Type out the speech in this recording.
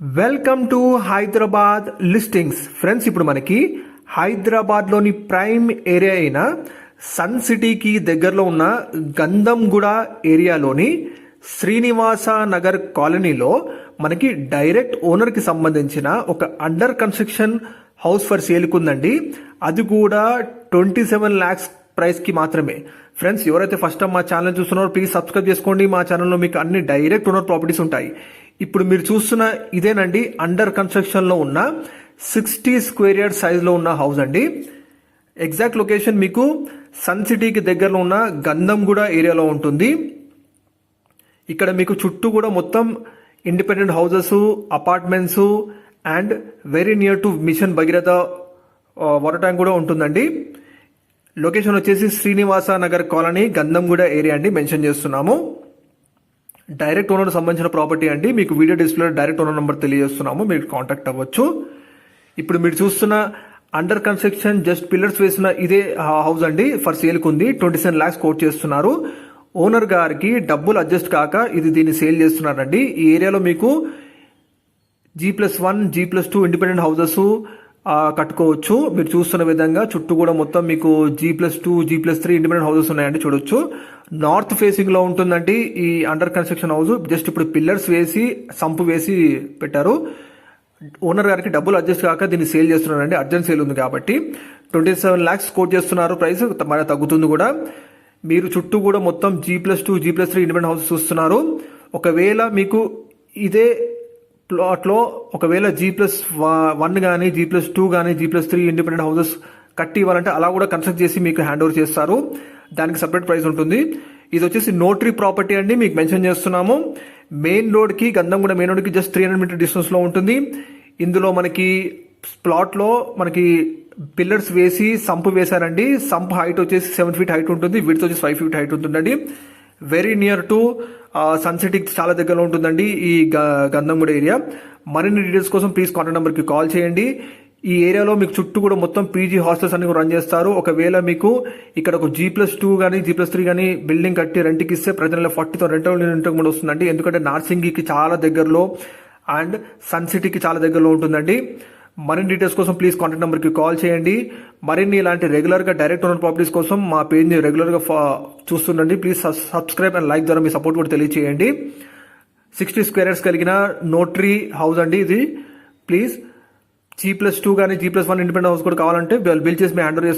Welcome to Hyderabad listings. Friends ఇప్పుడు మనకి హైదరాబాద్లోని ప్రైమ్ ఏరియా అయిన సన్ సిటీకి దగ్గరలో ఉన్న గంధంగూడ ఏరియాలోని శ్రీనివాస నగర్ కాలనీలో మనకి డైరెక్ట్ ఓనర్కి సంబంధించిన ఒక అండర్ కన్స్ట్రక్షన్ హౌస్ ఫర్ సేల్కి ఉందండి. అది కూడా ట్వంటీ సెవెన్ ల్యాక్స్ ప్రైస్కి మాత్రమే. ఫ్రెండ్స్ ఎవరైతే ఫస్ట్ టైం మా ఛానల్ చూస్తున్నారో ప్లీజ్ సబ్స్క్రైబ్ చేసుకోండి. మా ఛానల్లో మీకు అన్ని డైరెక్ట్ ఓనర్ ప్రాపర్టీస్ ఉంటాయి. ఇప్పుడు మీరు చూస్తున్న ఇదేనండి అండర్ కన్స్ట్రక్షన్లో ఉన్న సిక్స్టీ స్క్వేర్ యార్డ్ సైజ్లో ఉన్న హౌస్ అండి. ఎగ్జాక్ట్ లొకేషన్ మీకు సన్ సిటీకి దగ్గరలో ఉన్న గంధంగూడ ఏరియాలో ఉంటుంది. ఇక్కడ మీకు చుట్టూ కూడా మొత్తం independent houses apartments and very near to mission Bhagiratha water tank కూడా ఉంటుందండి. లొకేషన్ వచ్చేసి శ్రీనివాస నగర్ కాలనీ గంధంగూడ ఏరియా అండి మెన్షన్ చేస్తున్నాము. డైరెక్ట్ ఓనర్ సంబంధించిన ప్రాపర్టీ అండి. మీకు video display direct owner number తెలియజేస్తున్నాము. మీరు కాంటాక్ట్ అవ్వచ్చు. ఇప్పుడు మీరు చూస్తున్న అండర్ కన్స్ట్రక్షన్ జస్ట్ పిల్లర్స్ వేసిన ఇదే హౌస్ అండి. ఫర్ సేల్కి ఉంది. ట్వంటీ సెవెన్ ల్యాక్స్ కోట్ చేస్తున్నారు. ఓనర్ గారికి డబ్బులు అడ్జస్ట్ కాక ఇది దీన్ని సేల్ చేస్తున్నారండి. ఈ ఏరియాలో మీకు G plus one G plus two independent houses కట్టుకోవచ్చు. మీరు చూస్తున్న విధంగా చుట్టూ కూడా మొత్తం మీకు G plus two G plus three independent houses ఉన్నాయండి చూడొచ్చు. నార్త్ ఫేసింగ్లో ఉంటుందండి ఈ అండర్ కన్స్ట్రక్షన్ హౌస్ జస్ట్ ఇప్పుడు పిల్లర్స్ వేసి సంపు వేసి పెట్టారు. ఓనర్ గారికి డబ్బులు అడ్జస్ట్ కాక దీన్ని సేల్ చేస్తున్నారండి. అర్జెంట్ సేల్ ఉంది కాబట్టి. ట్వంటీ సెవెన్ ల్యాక్స్ కోట్ చేస్తున్నారు ప్రైస్ మరి తగ్గుతుంది కూడా. మీరు చుట్టూ కూడా మొత్తం G plus two G plus three independent houses చూస్తున్నారు. ఒకవేళ మీకు ఇదే ప్లాట్లో ఒకవేళ జీ ప్లస్ వన్ కానీ జీ ప్లస్ టూ కానీ G plus three independent houses కట్టి ఇవ్వాలంటే అలా కూడా కన్స్ట్రక్ట్ చేసి మీకు హ్యాండ్ ఓవర్ చేస్తారు. దానికి సపరేట్ ప్రైస్ ఉంటుంది. ఇది వచ్చేసి నోటరీ ప్రాపర్టీ అండి. మీకు మెన్షన్ చేస్తున్నాము. మెయిన్ రోడ్కి గంధంగూడ మెయిన్ రోడ్కి జస్ట్ త్రీ హండ్రెడ్ మీటర్ డిస్టెన్స్లో ఉంటుంది. ఇందులో మనకి ప్లాట్లో మనకి పిల్లర్స్ వేసి సంప్ వేశారండి. సంప్ హైట్ వచ్చేసి సెవెన్ ఫీట్ హైట్ ఉంటుంది. విడ్త్ వచ్చేసి ఫైవ్ ఫీట్ హైట్ ఉంటుందండి. వెరీ నియర్ టు సన్ చాలా దగ్గరలో ఉంటుందండి ఈ గ- గంధంగూడ ఏరియా. మరిన్ని డీటెయిల్స్ కోసం ప్లీజ్ కాంటాక్ట్ నెంబర్కి కాల్ చేయండి. ఈ ఏరియాలో మీకు చుట్టూ కూడా మొత్తం పీజీ హాస్టల్స్ అన్ని రన్ చేస్తారు. ఒకవేళ మీకు ఇక్కడ ఒక జీ ప్లస్ టూ కానీ జీ ప్లస్ త్రీ కానీ బిల్డింగ్ కట్టి రెంట్కి ఇస్తే ప్రతి నెల ఫార్టీతో రెంట్ ఇంటికి కూడా వస్తుందండి. ఎందుకంటే నార్సింగికి చాలా దగ్గరలో అండ్ సన్ సిటీకి చాలా దగ్గరలో ఉంటుందండి. మరిన్ని డీటెయిల్స్ కోసం ప్లీజ్ కాంటాక్ట్ నెంబర్కి కాల్ చేయండి. మరిన్ని ఇలాంటి రెగ్యులర్గా డైరెక్ట్ ఓనర్ ప్రాపర్టీస్ కోసం మా పేజ్ని రెగ్యులర్గా చూస్తుండండి. ప్లీజ్ సబ్స్క్రైబ్ అండ్ లైక్ ద్వారా మీ సపోర్ట్ కూడా తెలియచేయండి. సిక్స్టీ స్క్వేర్స్ కలిగిన నోట్రీ హౌస్ అండి ఇది. ప్లీజ్ జీ ప్లస్ టూ కానీ G plus one independent house కూడా కావాలంటే బిల్ చేసి మీ హ్యాండ్ చేస్తాం